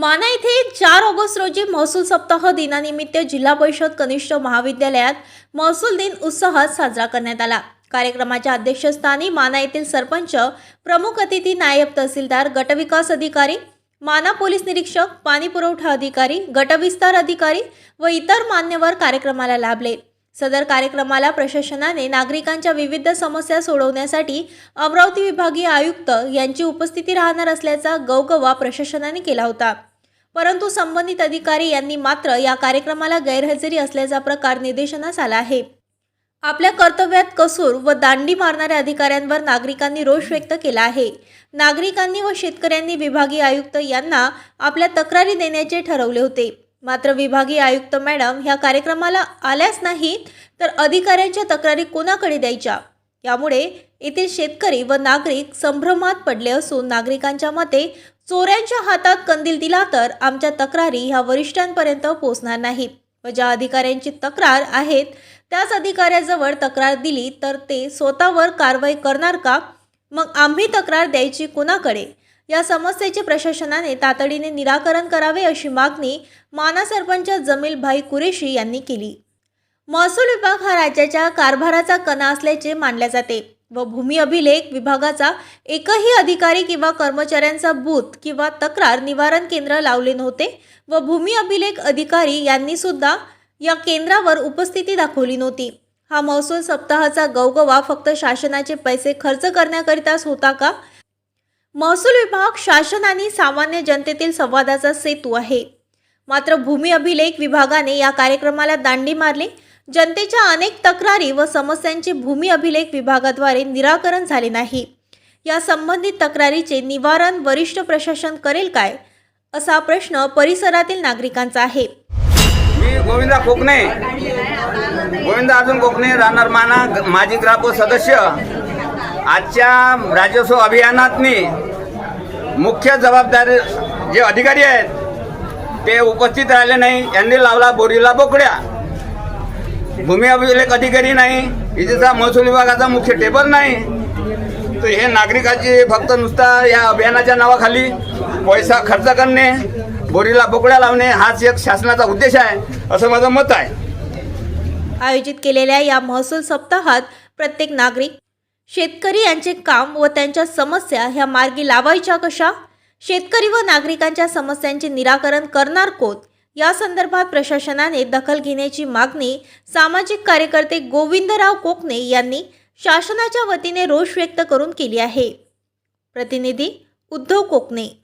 माना येथे चार ऑगस्ट रोजी महसूल सप्ताह दिनानिमित्त जिल्हा परिषद कनिष्ठ महाविद्यालयात महसूल दिन उत्साहात साजरा करण्यात आला. कार्यक्रमाच्या अध्यक्षस्थानी माना येथील सरपंच प्रमुख अतिथी नायब तहसीलदार गटविकास अधिकारी माना पोलीस निरीक्षक पाणी पुरवठा अधिकारी गटविस्तार अधिकारी व इतर मान्यवर कार्यक्रमाला लाभले. सदर कार्यक्रमाला प्रशासनाने नागरिकांच्या विविध समस्या सोडवण्यासाठी अमरावती विभागीय आयुक्त यांची उपस्थिती राहणार असल्याचा गवगवा प्रशासनाने केला होता. परंतु संबंधित अधिकारी यांनी मात्र या कार्यक्रमाला गैरहजेरी असल्याचा प्रकार निदर्शनास आला आहे. आपल्या कर्तव्यात कसूर व दांडी मारणाऱ्या अधिकाऱ्यांवर नागरिकांनी रोष व्यक्त केला आहे. नागरिकांनी व शेतकऱ्यांनी विभागीय आयुक्त यांना आपल्या तक्रारी देण्याचे ठरवले होते. मात्र विभागीय आयुक्त मॅडम ह्या कार्यक्रमाला आल्याच नाहीत तर अधिकाऱ्यांच्या तक्रारी कोणाकडे द्यायच्या? यामुळे येथील शेतकरी व नागरिक संभ्रमात पडले असून नागरिकांच्या मते चोऱ्यांच्या हातात कंदील दिला तर आमच्या तक्रारी ह्या वरिष्ठांपर्यंत पोहोचणार नाहीत व ज्या अधिकाऱ्यांची तक्रार आहेत त्याच अधिकाऱ्याजवळ तक्रार दिली तर ते स्वतःवर कारवाई करणार का? मग आम्ही तक्रार द्यायची कुणाकडे? या समस्येचे प्रशासनाने तातडीने निराकरण करावे अशी मागणी माना सरपंच जमील भाई कुरेशी यांनी केली. महसूल विभाग हा राज्याच्या कारभाराचा कणा असल्याचे मानले जाते. व भूमी अभिलेख विभागाचा एकही अधिकारी किंवा कर्मचाऱ्यांचा बूथ किंवा तक्रार निवारण केंद्र लावले नव्हते व भूमी अभिलेख अधिकारी यांनी सुद्धा या केंद्रावर उपस्थिती दाखवली नव्हती. हा महसूल सप्ताहाचा गवगवा फक्त शासनाचे पैसे खर्च करण्याकरिताच होता का? महसूल विभाग शासन आणि सामान्य जनतेतील संवादाचा सेतू आहे. मात्र भूमी अभिलेख विभागाने या कार्यक्रमाला दांडी मारली जनतेच्या अनेक तक्रारी व समस्यांचे भूमी अभिलेख विभागाद्वारे निराकरण झाले नाही. या संबंधित तक्रारीचे निवारण वरिष्ठ प्रशासन करेल काय असा प्रश्न परिसरातील नागरिकांचा आहे. मी गोविंदा कोकणे. गोविंदा अर्जुन कोकणे राहणार माना माजी ग्राहक सदस्य. आजच्या राज्योत्सव अभियानातनी मुख्य जबाबदारी जे अधिकारी आहेत ते उपस्थित राहिले नाही. यांनी लावला बोरीला बोकड्या. भूमी अभिलेख अधिकारी नाही इथेचा महसूल विभागाचा मुख्य टेबल नाही. तर हे नागरिकाची फक्त नुसता या अभियानाच्या नावाखाली पैसा खर्च करणे बोरीला बोकड्या लावणे हाच एक शासनाचा उद्देश आहे असं माझं मत आहे. आयोजित केलेल्या या महसूल सप्ताहात प्रत्येक नागरिक शेतकरी यांचे काम व त्यांच्या समस्या ह्या मार्गी लावायच्या कशा? शेतकरी व नागरिकांच्या समस्यांचे निराकरण करणार कोण? या संदर्भात प्रशासनाने दखल घेण्याची मागणी सामाजिक कार्यकर्ते गोविंदराव कोकणे यांनी शासनाच्या वतीने रोष व्यक्त करून केली आहे. प्रतिनिधी उद्धव कोकणे.